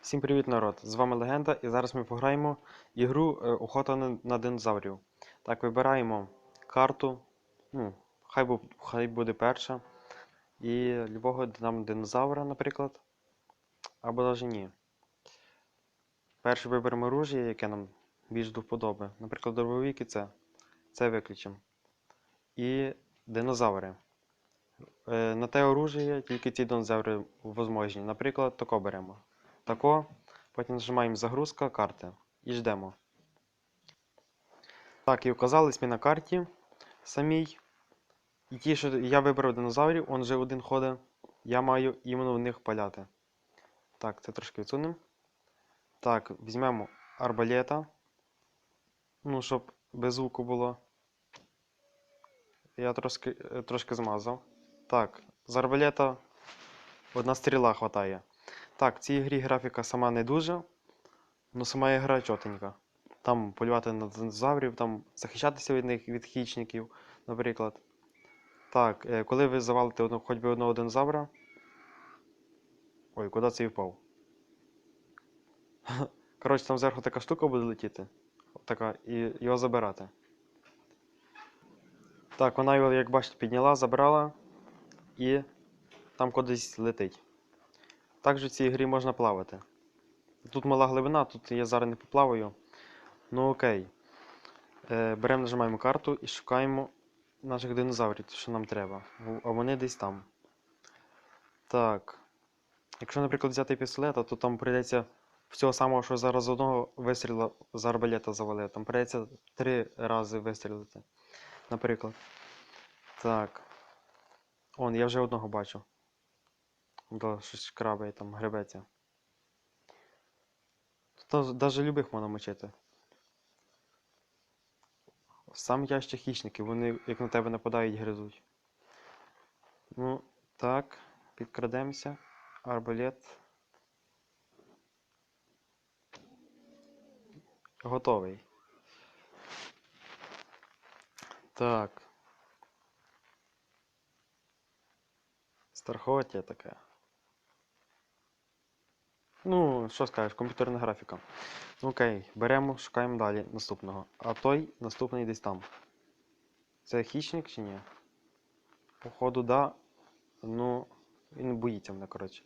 Всім привіт, народ! З вами Легенда, і зараз ми пограємо ігру е, Охота на, динозаврів. Так, вибираємо карту. Ну, хай, бу, хай буде перша. І любого нам динозавра, наприклад. Або навіть ні. Перше виберемо оружие, яке нам більш до вподоби. Наприклад, дробовики це. Це виключимо. І динозаври. Е, на те оружие тільки ці динозаври возможні. Наприклад, тако беремо. Тако. Потім нажимаємо загрузка карти і ждемо. Так, і оказались ми на карті самій. І ті, що я вибрав динозаврів, он же один ходить. Я маю іменно в них паляти. Так, це трошки відсунемо. Так, візьмемо арбалета. Ну, щоб без звуку було. Я трошки, трошки змазав. Так, з арбалета одна стріла хватає. Так, в цій грі графіка сама не дуже, але сама гра чотенька. Там полювати на динозаврів, там захищатися від них від хищників, наприклад. Так, е, коли ви завалите одного, хоч би одного динозавра. Ой, куди це і впав? Коротше, там зверху така штука буде летіти. Така, і його забирати. Так, вона його, як бачите, підняла, забрала і там кудись летить. Також в цій грі можна плавати. Тут мала глибина, тут я зараз не поплаваю. Ну окей. Е, беремо, нажимаємо карту і шукаємо наших динозаврів, що нам треба. А вони десь там. Так. Якщо, наприклад, взяти пістолет, то там прийдеться всього самого, що зараз одного вистріла з арбалета завалив. Там прийдеться три рази вистрілити. Наприклад. Так. Он, я вже одного бачу. Да, щось крабає там, гребеться. Тут навіть любих можна мочити. Сам яще хищники, вони як на тебе нападають, гризуть. Ну, так, підкрадемося. Арбалет. Готовий. Так. Страховаття таке. Ну, що скажеш, комп'ютерна графіка. Окей, беремо, шукаємо далі наступного. А той наступний десь там. Це хищник чи ні? Походу, да. Ну, він боїться мене, коротше.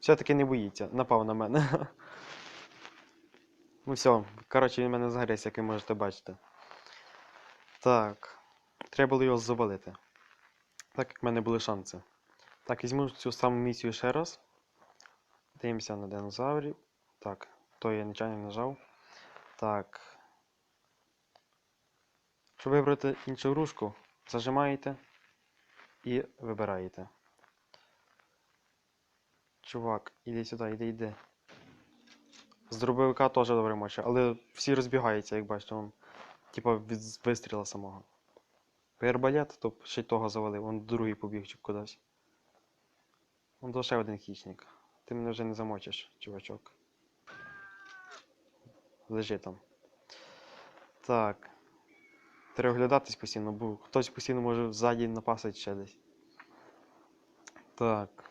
Все-таки не боїться, напав на мене. Ну все, коротше, він мене загріз, як ви можете бачити. Так. Треба було його завалити. Так як в мене були шанси. Так, візьму цю саму місію ще раз. Дивимося на динозаврів. Так, то я нечайно нажав. Так. Щоб вибрати іншу грушку, зажимаєте і вибираєте. Чувак, іди сюди, іди, іди. З дробовика теж добре моча, але всі розбігаються, як бачите, типа від вистріла самого. Арбалет, то ще того завалив, он другий побіг чи кудись. Он ще один хищник. Ти мене вже не замочиш, чувачок. Лежи там. Так. Треба оглядатись постійно, бо хтось постійно може ззаді напасити ще десь. Так.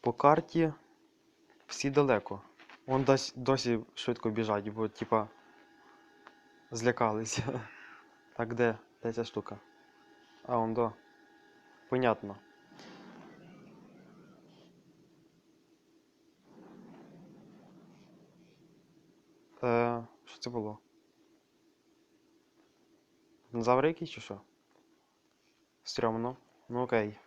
По карті всі далеко. Вон досі, досі швидко біжать, бо типа злякалися. Так, де? Де ця штука? А, он до. Понятно. Е, що це було? Динозаври якісь чи що? Стрьомно. Ну окей.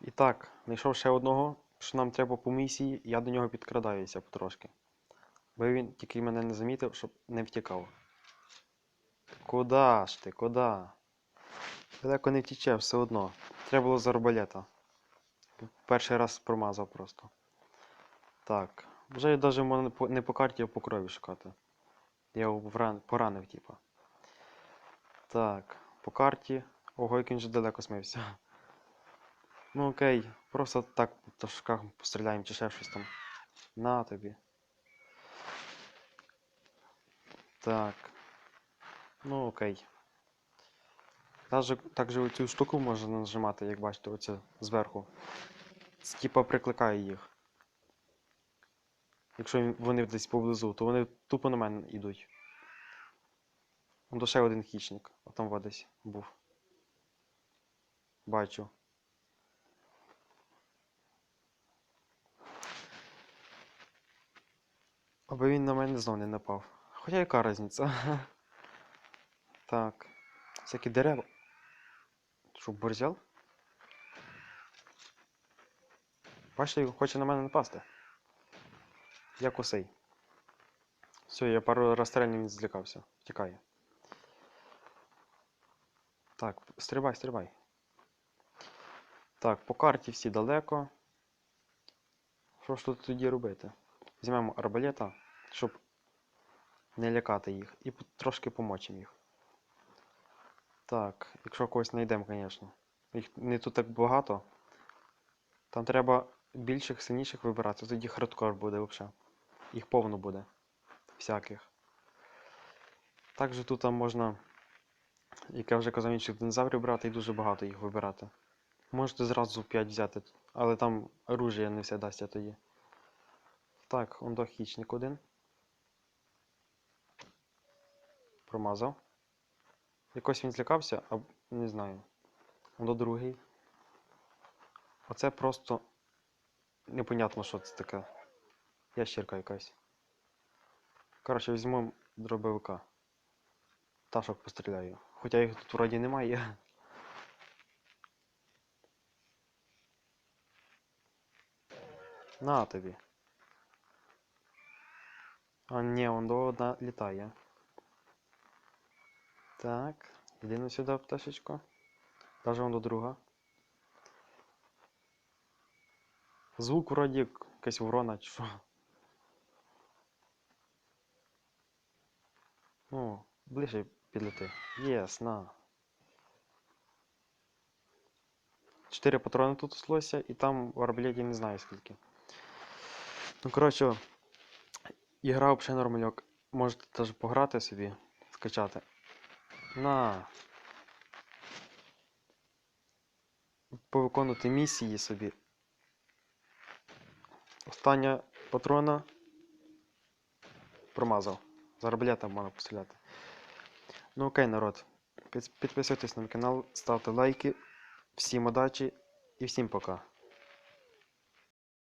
І так, знайшов ще одного, що нам треба по місії, я до нього підкрадаюся потрошки. Бо він тільки мене не замітив, щоб не втікав. Куда ж ти? Куда? Далеко не втіче все одно. Треба було з арбалета. Перший раз промазав просто. Так. Вже навіть можна не по- карті, а по крові шукати. Я його поранив, типа. Так, по карті. Ого, як він же далеко смився. Ну окей, просто так по пташках постріляємо чи ще щось там. На тобі. Так. Ну окей. Даже також оцю штуку можна нажимати, як бачите, оце зверху. Типа прикликає їх. Якщо вони десь поблизу, то вони тупо на мене йдуть. То ще один хічник, а там во десь був. Бачу. Аби він на мене знов не напав. Хоча яка різниця? Так. Всякі дерева. Що, борзял? Бачите, він хоче на мене напасти. Як усей. Все, я пару розстрілів він злякався. Втікає. Так, стрибай, стрибай. Так, по карті всі далеко. Що ж тут тоді робити? Візьмемо арбалета, щоб не лякати їх. І трошки помочимо їх. Так, якщо когось знайдемо, звісно. Їх не тут так багато. Там треба більших, сильніших вибирати, тоді хардкор буде взагалі. Їх повно буде. Всяких. Також тут там можна, як я вже казав, інших динозаврів брати і дуже багато їх вибирати. Можете зразу 5 взяти, але там оружие не все дасться тоді. Так, он хічник один. Промазав. Якось він злякався, а не знаю. Он до другий. Оце просто непонятно, що це таке. Ящерка якась. Коротше, візьмемо дробовика. Ташок постріляю. Хоча їх тут вроді немає. На тобі. А ні, он до літає. Так, іди сюди, пташечко. Даже он до друга. Звук вроді як якась ворона чи що. Ну, ближче підлети. Єс, на. Чотири патрони тут услося, і там в арбалеті не знаю скільки. Ну, коротше, ігра взагалі нормальок. Можете теж пограти собі, скачати. На. Повиконувати місії собі. Остання патрона. Промазав. За арбалета можна постріляти. Ну окей, народ. Підписуйтесь на мій канал, ставте лайки. Всім удачі і всім пока.